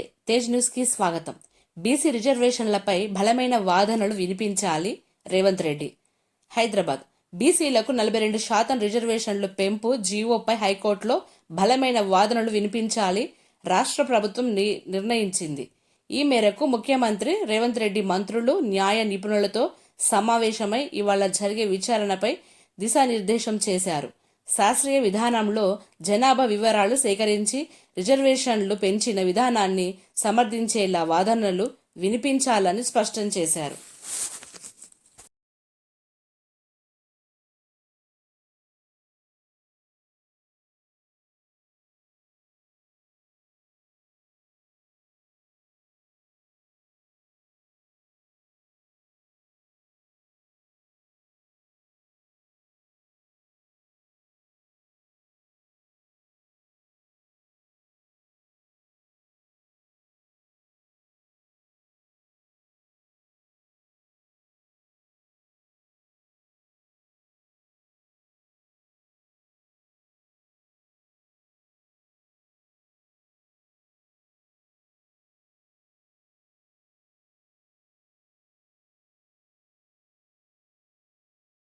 తేజ్ న్యూస్కి స్వాగతం. బీసీ రిజర్వేషన్లపై బలమైన వాదనలు వినిపించాలి రేవంత్ రెడ్డి. హైదరాబాద్. బీసీలకు నలభై రెండు శాతం రిజర్వేషన్లు పెంపు జీవోపై హైకోర్టులో బలమైన వాదనలు వినిపించాలి రాష్ట్ర ప్రభుత్వం ని- నిర్ణయించింది. ఈ మేరకు ముఖ్యమంత్రి రేవంత్ రెడ్డి మంత్రులు న్యాయ నిపుణులతో సమావేశమై ఇవాళ జరిగే విచారణపై దిశానిర్దేశం చేశారు. శాస్త్రీయ విధానంలో జనాభా వివరాలు సేకరించి రిజర్వేషన్లు పెంచిన విధానాన్ని సమర్థించేలా వాదనలు వినిపించాలని స్పష్టం చేశారు.